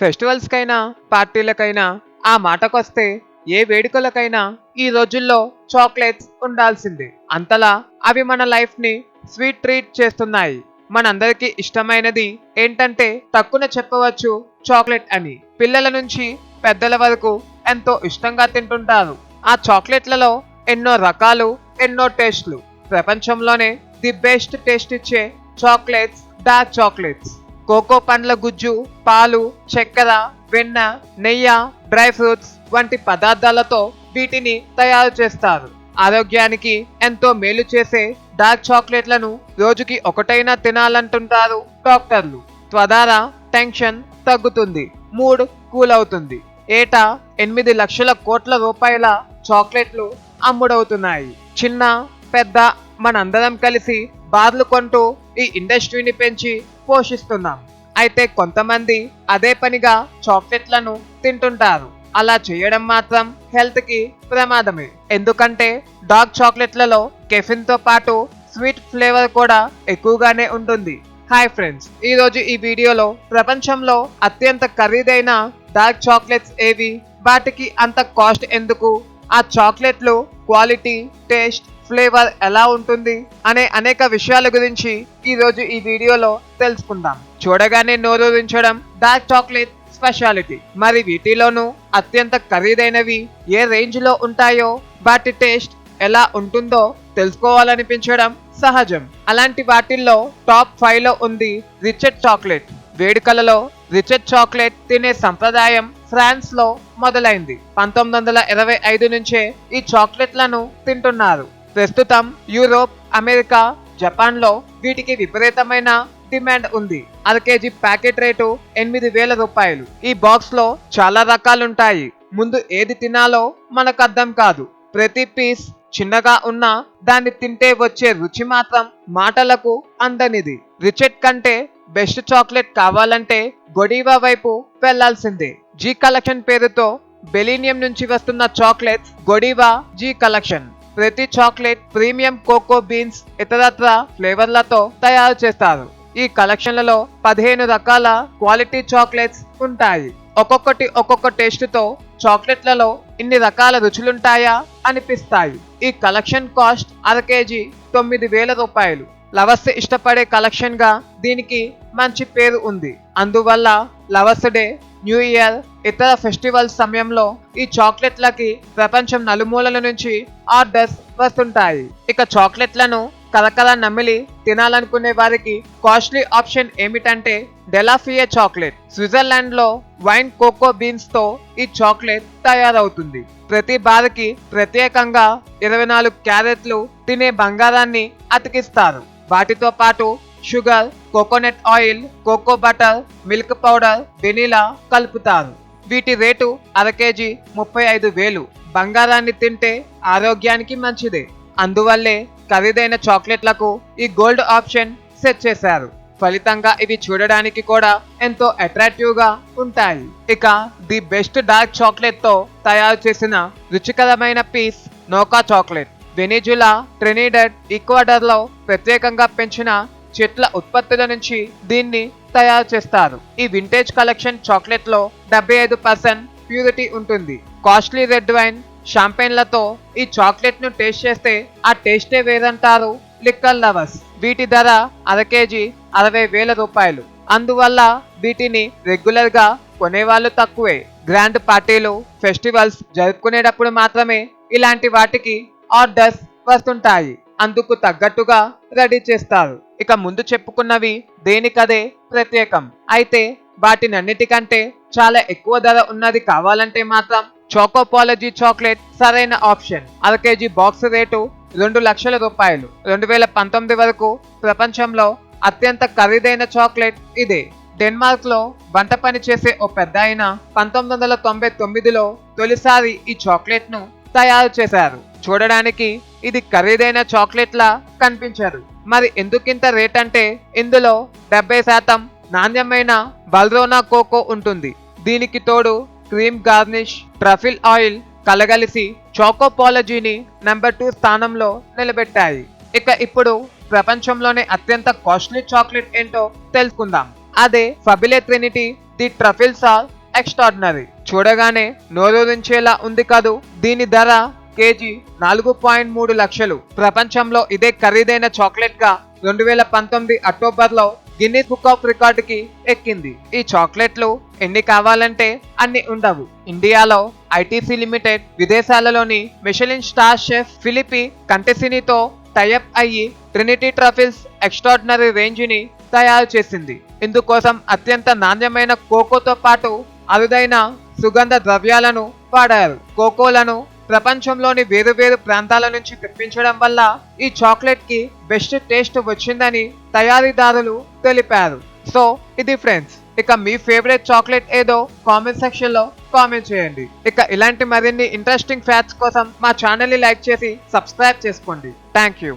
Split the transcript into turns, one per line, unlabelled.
ఫెస్టివల్స్కైనా పార్టీలకైనా ఆ మాటకొస్తే ఏ వేడుకలకైనా ఈ రోజుల్లో చాక్లెట్స్ ఉండాల్సిందే. అంతలా అవి మన లైఫ్ని స్వీట్ ట్రీట్ చేస్తున్నాయి. మనందరికీ ఇష్టమైనది ఏంటంటే తక్కువ చెప్పవచ్చు చాక్లెట్ అని. పిల్లల నుంచి పెద్దల వరకు ఎంతో ఇష్టంగా తింటుంటారు. ఆ చాక్లెట్లలో ఎన్నో రకాలు ఎన్నో టేస్ట్లు. ప్రపంచంలోనే ది బెస్ట్ టేస్ట్ ఇచ్చే చాక్లెట్స్ డార్క్ చాక్లెట్స్. కోకో పండ్ల గుజ్జు పాలు చక్కెర వెన్న నెయ్యి డ్రై ఫ్రూట్స్ వంటి పదార్థాలతో వీటిని తయారు చేస్తారు. ఆరోగ్యానికి ఎంతో మేలు చేసే డార్క్ చాక్లెట్లను రోజుకి ఒకటైనా తినాలంటుంటారు డాక్టర్లు. త్వర టెన్షన్ తగ్గుతుంది మూడ్ కూల్ అవుతుంది ఏటా ఎనిమిది లక్షల కోట్ల రూపాయల చాక్లెట్లు అమ్ముడవుతున్నాయి. చిన్న పెద్ద మనందరం కలిసి బార్లు కొంటూ ఈ ఇండస్ట్రీని పెంచి పోషిస్తున్నాం. అయితే కొంతమంది అదే పనిగా చాక్లెట్లను తింటుంటారు. అలా చేయడం మాత్రం హెల్త్కి ప్రమాదమే. ఎందుకంటే డార్క్ చాక్లెట్లలో కెఫిన్తో పాటు స్వీట్ ఫ్లేవర్ కూడా ఎక్కువగానే ఉంటుంది. హాయ్ ఫ్రెండ్స్ ఈ రోజు ఈ వీడియోలో ప్రపంచంలో అత్యంత ఖరీదైన డార్క్ చాక్లెట్స్ ఏవి? వాటికి అంత కాస్ట్ ఎందుకు? ఆ చాక్లెట్లు క్వాలిటీ టేస్ట్ ఫ్లేవర్ ఎలా ఉంటుంది అనే అనేక విషయాల గురించి ఈ రోజు ఈ వీడియోలో తెలుసుకుందాం. చూడగానే నోరూరించడం డార్క్ చాక్లెట్ స్పెషాలిటీ. మరి వీటిలోనూ అత్యంత ఖరీదైనవి ఏ రేంజ్లో ఉంటాయో వాటి టేస్ట్ ఎలా ఉంటుందో తెలుసుకోవాలనిపించడం సహజం. అలాంటి వాటిల్లో టాప్ ఫైవ్లో ఉంది రిచెట్ చాక్లెట్. వేడుకలలో రిచెట్ చాక్లెట్ తినే సంప్రదాయం ఫ్రాన్స్లో మొదలైంది. పంతొమ్మిది వందల ఇరవై ఐదు నుంచే ఈ చాక్లెట్లను తింటున్నారు. ప్రస్తుతం యూరోప్ అమెరికా జపాన్లో వీటికి విపరీతమైన డిమాండ్ ఉంది. అరకేజీ ప్యాకెట్ రేటు ఎనిమిది వేల రూపాయలు. ఈ బాక్స్లో చాలా రకాలుంటాయి. ముందు ఏది తినాలో మనకు అర్థం కాదు. ప్రతి పీస్ చిన్నగా ఉన్నా దాన్ని తింటే వచ్చే రుచి మాత్రం మాటలకు అందనిది. రిచెట్ కంటే బెస్ట్ చాక్లెట్ కావాలంటే గొడీవా వైపు వెళ్ళాల్సిందే. జీ కలెక్షన్ పేరుతో బెలీనియం నుంచి వస్తున్న చాక్లెట్స్ గొడీవా జీ కలెక్షన్. ప్రతి చాక్లెట్ ప్రీమియం కోకో బీన్స్ ఇతరత్ర ఫ్లేవర్లతో తయారు చేస్తారు. ఈ కలెక్షన్లలో పదిహేను రకాల క్వాలిటీ చాక్లెట్స్ ఉంటాయి. ఒక్కొక్కటి ఒక్కొక్క టేస్టుతో చాక్లెట్లలో ఇన్ని రకాల రుచులుంటాయా అనిపిస్తాయి. ఈ కలెక్షన్ కాస్ట్ అర కేజీ తొమ్మిది వేల రూపాయలు. లవర్స్ ఇష్టపడే కలెక్షన్గా దీనికి మంచి పేరు ఉంది. అందువల్ల లవర్స్ డే న్యూ ఇయర్ ఇతర ఫెస్టివల్స్ సమయంలో ఈ చాక్లెట్లకి ప్రపంచం నలుమూలల నుంచి ఆర్డర్స్ వస్తుంటాయి. ఇక చాక్లెట్లను కలకల నమిలి తినాలనుకునే వారికి కాస్ట్లీ ఆప్షన్ ఏమిటంటే డెలాఫియే చాక్లెట్. స్విట్జర్లాండ్లో వైన్ కోకో బీన్స్తో ఈ చాక్లెట్ తయారవుతుంది. ప్రతి బార్కి ప్రత్యేకంగా ఇరవై నాలుగు క్యారెట్లు తినే బంగారాన్ని అతికిస్తారు. వాటితో పాటు sugar coconut oil cocoa butter milk powder vanilla కలుపుతారు. వీటి రేటు అర కేజీ ముప్పై ఐదు వేలు. బంగారాన్ని తింటే ఆరోగ్యానికి మంచిది. అందువల్లే ఖరీదైన చాక్లెట్లకు ఈ గోల్డ్ ఆప్షన్ సెట్ చేశారు. ఫలితంగా ఇవి చూడడానికి కూడా ఎంతో అట్రాక్టివ్గా ఉంటాయి. ఇక ది బెస్ట్ డార్క్ చాక్లెట్తో తయారు చేసిన రుచికరమైన piece Noka chocolate. Venezuela Trinidad ఈక్వాడర్లో ప్రత్యేకంగా పెంచిన చెట్ల ఉత్పత్తుల నుంచి దీన్ని తయారు చేస్తారు. ఈ వింటేజ్ కలెక్షన్ చాక్లెట్లో డెబ్బై ఐదు పర్సెంట్ ప్యూరిటీ ఉంటుంది. కాస్ట్లీ రెడ్ వైన్ షాంపెయిన్లతో ఈ చాక్లెట్ను టేస్ట్ చేస్తే ఆ టేస్టే వేరంటారు లిక్కర్ లవర్స్. వీటి ధర అర కేజీ అరవై వేల రూపాయలు. అందువల్ల వీటిని రెగ్యులర్గా కొనేవాళ్ళు తక్కువే. గ్రాండ్ పార్టీలు ఫెస్టివల్స్ జరుపుకునేటప్పుడు మాత్రమే ఇలాంటి వాటికి ఆర్డర్స్ వస్తుంటాయి. అందుకు తగ్గట్టుగా రెడీ చేస్తారు ఇక ముందు చెప్పుకున్నవి దేనికదే ప్రత్యేకం. అయితే వాటినన్నిటికంటే చాలా ఎక్కువ ధర ఉన్నది కావాలంటే మాత్రం చోకోపాలజీ చాక్లెట్ సరైన ఆప్షన్. అర కేజీ బాక్స్ రేటు రెండు లక్షల రూపాయలు. రెండు వేల పంతొమ్మిది వరకు ప్రపంచంలో అత్యంత ఖరీదైన చాక్లెట్ ఇదే. డెన్మార్క్లో వంట పని చేసే ఓ పెద్ద ఆయన పంతొమ్మిది వందల తొంభై తొమ్మిదిలో తొలిసారి ఈ చాక్లెట్ను తయారు చేశారు. చూడడానికి ఇది ఖరీదైన చాక్లెట్లా కనిపించారు మరి ఎందుకింత రేట్ అంటే ఇందులో డెబ్బై శాతం నాణ్యమైన బల్రోనా కోకో ఉంటుంది. దీనికి తోడు క్రీమ్ గార్నిష్ ట్రఫిల్ ఆయిల్ కలగలిసి చాకోపాలజీని నెంబర్ టూ స్థానంలో నిలబెట్టాయి. ఇక ఇప్పుడు ప్రపంచంలోనే అత్యంత కాస్ట్లీ చాక్లెట్ ఏంటో తెలుసుకుందాం. అదే Fabelle Trinity the truffles are extraordinary చూడగానే నోరూరించేలా ఉంది కాదు. దీని ధర కేజీ నాలుగు పాయింట్ మూడు లక్షలు. ప్రపంచంలో ఇదే ఖరీదైన చాక్లెట్గా రెండు వేల పంతొమ్మిది అక్టోబర్లో గిన్నీస్ బుక్ ఆఫ్ రికార్డ్కి ఎక్కింది. ఈ చాక్లెట్లు ఎన్ని కావాలంటే అన్ని ఉండవు. ఇండియాలో ఐటీసీ లిమిటెడ్ విదేశాలలోని మిషలిన్ స్టార్ షెఫ్ ఫిలిపి కంటెసినితో టైఅప్ అయ్యి ట్రినిటీ ట్రఫిల్స్ ఎక్స్ట్రాడినరీ రేంజ్ని తయారు చేసింది. ఇందుకోసం అత్యంత నాణ్యమైన కోకోతో పాటు అరుదైన సుగంధ ద్రవ్యాలను వాడారు. కోకోలను ప్రపంచంలోని వేరు వేరు ప్రాంతాల నుంచి తెప్పించడం వల్ల ఈ చాక్లెట్కి బెస్ట్ టేస్ట్ వచ్చిందని తయారీదారులు తెలిపారు. సో ఇది ఫ్రెండ్స్ ఇక మీ ఫేవరెట్ చాక్లెట్ ఏదో కామెంట్ సెక్షన్లో కామెంట్ చేయండి. ఇక ఇలాంటి మరిన్ని ఇంట్రెస్టింగ్ ఫ్యాక్ట్స్ కోసం మా ఛానల్ని లైక్ చేసి సబ్స్క్రైబ్ చేసుకోండి. Thank you